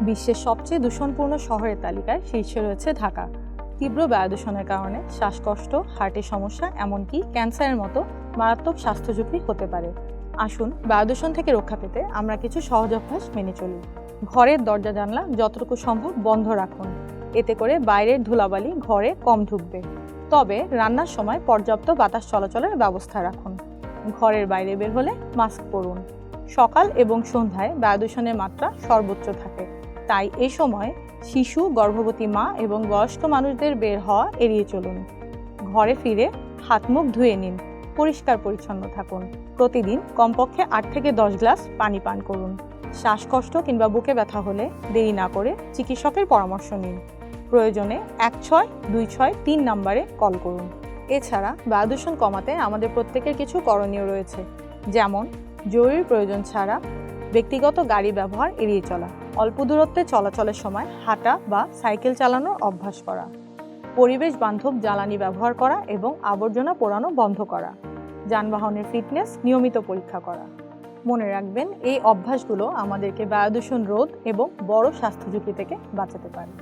বিশ্বের সবচেয়ে দূষণপূর্ণ শহরের তালিকায় শীর্ষে রয়েছে ঢাকা। তীব্র বায়ু দূষণের কারণে শ্বাসকষ্ট, হার্টের সমস্যা, এমনকি ক্যান্সারের মতো মারাত্মক স্বাস্থ্য ঝুঁকি হতে পারে। আসুন বায়ু দূষণ থেকে রক্ষা পেতে আমরা কিছু সহজ অভ্যাস মেনে চলি। ঘরের দরজা জানলা যতটুকু সম্ভব বন্ধ রাখুন। এতে করে বাইরের ধুলাবালি ঘরে কম ঢুকবে। তবে রান্নার সময় পর্যাপ্ত বাতাস চলাচলের ব্যবস্থা রাখুন। ঘরের বাইরে বের হলে মাস্ক পরুন। সকাল এবং সন্ধ্যায় বায়ু দূষণের মাত্রা সর্বোচ্চ থাকে। তাই এ সময় শিশু, গর্ভবতী মা এবং বয়স্ক মানুষদের বের হওয়া এড়িয়ে চলুন। ঘরে ফিরে হাত মুখ ধুয়ে নিন, পরিষ্কার পরিচ্ছন্ন থাকুন। প্রতিদিন কমপক্ষে আট থেকে দশ গ্লাস পানি পান করুন। শ্বাসকষ্ট কিংবা বুকে ব্যথা হলে দেরি না করে চিকিৎসকের পরামর্শ নিন। প্রয়োজনে এক ছয়, দুই ছয়, তিন নম্বরে কল করুন। এছাড়া বায়ু দূষণ কমাতে আমাদের প্রত্যেকের কিছু করণীয় রয়েছে। যেমন, জরুরি প্রয়োজন ছাড়া ব্যক্তিগত গাড়ি ব্যবহার এড়িয়ে চলা। অল্প দূরত্বে চলাচলের সময় হাঁটা বা সাইকেল চালানোর অভ্যাস করা, পরিবেশ বান্ধব জ্বালানি ব্যবহার করা এবং আবর্জনা পোড়ানো বন্ধ করা, যানবাহনের ফিটনেস নিয়মিত পরীক্ষা করা। মনে রাখবেন, এই অভ্যাসগুলো আমাদেরকে বায়ুদূষণ রোধ এবং বড় স্বাস্থ্য ঝুঁকি থেকে বাঁচাতে পারে।